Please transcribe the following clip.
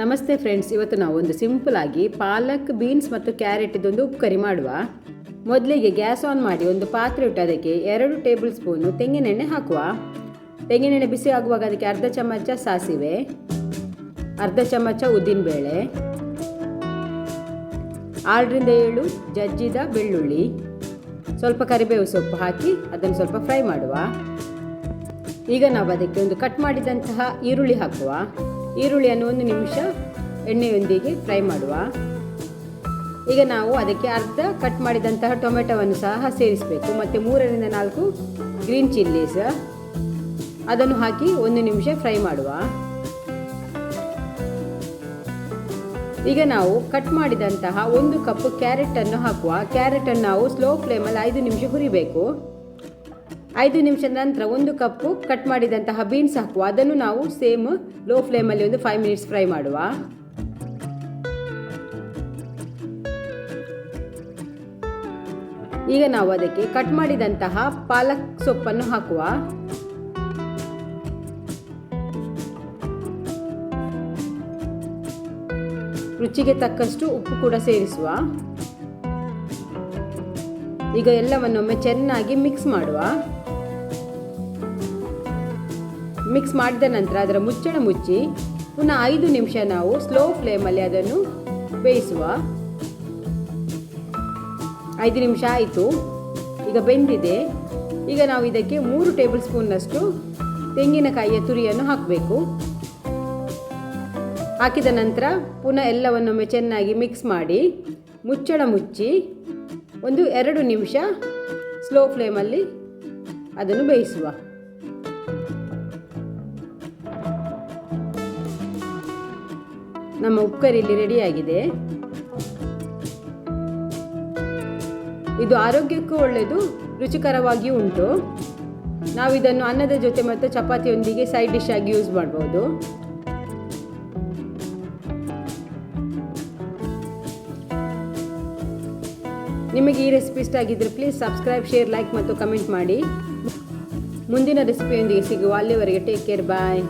ನಮಸ್ತೆ ಫ್ರೆಂಡ್ಸ್, ಇವತ್ತು ನಾವು ಒಂದು ಸಿಂಪಲ್ ಆಗಿ ಪಾಲಕ್, ಬೀನ್ಸ್ ಮತ್ತು ಕ್ಯಾರೆಟ್ ಇದೊಂದು ಉಪ್ಪು ಕರಿ ಮಾಡುವ. ಮೊದಲಿಗೆ ಗ್ಯಾಸ್ ಆನ್ ಮಾಡಿ ಒಂದು ಪಾತ್ರೆ ಇಟ್ಟು ಅದಕ್ಕೆ ಎರಡು ಟೇಬಲ್ ಸ್ಪೂನು ತೆಂಗಿನೆಣ್ಣೆ ಹಾಕುವ. ತೆಂಗಿನೆಣ್ಣೆ ಬಿಸಿ ಆಗುವಾಗ ಅದಕ್ಕೆ ಅರ್ಧ ಚಮಚ ಸಾಸಿವೆ, ಅರ್ಧ ಚಮಚ ಉದ್ದಿನಬೇಳೆ, ಆರರಿಂದ ಏಳು ಜಜ್ಜಿದ ಬೆಳ್ಳುಳ್ಳಿ, ಸ್ವಲ್ಪ ಕರಿಬೇವು ಸೊಪ್ಪು ಹಾಕಿ ಅದನ್ನು ಸ್ವಲ್ಪ ಫ್ರೈ ಮಾಡುವ. ಈಗ ನಾವು ಅದಕ್ಕೆ ಒಂದು ಕಟ್ ಮಾಡಿದಂತಹ ಈರುಳ್ಳಿ ಹಾಕುವ. ಈರುಳ್ಳಿಯನ್ನು ಒಂದು ನಿಮಿಷ ಎಣ್ಣೆಯೊಂದಿಗೆ ಫ್ರೈ ಮಾಡುವ. ಈಗ ನಾವು ಅದಕ್ಕೆ ಅರ್ಧ ಕಟ್ ಮಾಡಿದಂತಹ ಟೊಮೆಟೊವನ್ನು ಸಹ ಸೇರಿಸಬೇಕು. ಮತ್ತು ಮೂರರಿಂದ ನಾಲ್ಕು ಗ್ರೀನ್ ಚಿಲ್ಲೀಸ್. ಅದನ್ನು ಹಾಕಿ ಒಂದು ನಿಮಿಷ ಫ್ರೈ ಮಾಡುವ. ಈಗ ನಾವು ಕಟ್ ಮಾಡಿದಂತಹ ಒಂದು ಕಪ್ ಕ್ಯಾರೆಟನ್ನು ಹಾಕುವ. ಕ್ಯಾರೆಟನ್ನು ನಾವು ಸ್ಲೋ ಫ್ಲೇಮಲ್ಲಿ ಐದು ನಿಮಿಷ ಹುರಿಬೇಕು. ಐದು ನಿಮಿಷದ ನಂತರ ಒಂದು ಕಪ್ಪು ಕಟ್ ಮಾಡಿದಂತಹ ಬೀನ್ಸ್ ಹಾಕುವ. ಅದನ್ನು ನಾವು ಸೇಮ್ ಲೋ ಫ್ಲೇಮಲ್ಲಿ ಒಂದು ಫೈವ್ ಮಿನಿಟ್ಸ್ ಫ್ರೈ ಮಾಡುವ. ಈಗ ನಾವು ಅದಕ್ಕೆ ಕಟ್ ಮಾಡಿದಂತಹ ಪಾಲಕ್ ಸೊಪ್ಪನ್ನು ಹಾಕುವ. ರುಚಿಗೆ ತಕ್ಕಷ್ಟು ಉಪ್ಪು ಕೂಡ ಸೇರಿಸುವ. ಈಗ ಎಲ್ಲವನ್ನೊಮ್ಮೆ ಚೆನ್ನಾಗಿ ಮಿಕ್ಸ್ ಮಾಡುವ. ಮಿಕ್ಸ್ ಮಾಡಿದ ನಂತರ ಅದರ ಮುಚ್ಚಳ ಮುಚ್ಚಿ ಪುನಃ ಐದು ನಿಮಿಷ ನಾವು ಸ್ಲೋ ಫ್ಲೇಮಲ್ಲಿ ಅದನ್ನು ಬೇಯಿಸುವ. ಐದು ನಿಮಿಷ ಆಯಿತು. ಈಗ ಬೆಂದಿದೆ. ಈಗ ನಾವು ಇದಕ್ಕೆ ಮೂರು ಟೇಬಲ್ ಸ್ಪೂನ್ನಷ್ಟು ತೆಂಗಿನಕಾಯಿಯ ತುರಿಯನ್ನು ಹಾಕಬೇಕು. ಹಾಕಿದ ನಂತರ ಪುನಃ ಎಲ್ಲವನ್ನೊಮ್ಮೆ ಚೆನ್ನಾಗಿ ಮಿಕ್ಸ್ ಮಾಡಿ ಮುಚ್ಚಳ ಮುಚ್ಚಿ ಒಂದು ಎರಡು ನಿಮಿಷ ಸ್ಲೋ ಫ್ಲೇಮಲ್ಲಿ ಅದನ್ನು ಬೇಯಿಸುವ. ನಮ್ಮ ಉಕ್ಕರ್ ಇಲ್ಲಿ ರೆಡಿಯಾಗಿದೆ ಇದು ಆರೋಗ್ಯಕ್ಕೂ ಒಳ್ಳೆಯದು ರುಚಿಕರವಾಗಿಯೂ ಉಂಟು. ನಾವು ಇದನ್ನು ಅನ್ನದ ಜೊತೆ ಮತ್ತು ಚಪಾತಿಯೊಂದಿಗೆ ಸೈಡ್ ಡಿಶ್ ಆಗಿ ಯೂಸ್ ಮಾಡ್ಬೋದು. ನಿಮಗೆ ಈ ರೆಸಿಪಿ ಇಷ್ಟ ಆಗಿದ್ದರೆ ಪ್ಲೀಸ್ ಸಬ್ಸ್ಕ್ರೈಬ್ ಶೇರ್ ಲೈಕ್ ಮತ್ತು ಕಮೆಂಟ್ ಮಾಡಿ. ಮುಂದಿನ ರೆಸಿಪಿಯೊಂದಿಗೆ ಸಿಗುವ. ಅಲ್ಲಿವರೆಗೆ ಟೇಕ್ ಕೇರ್ ಬಾಯ್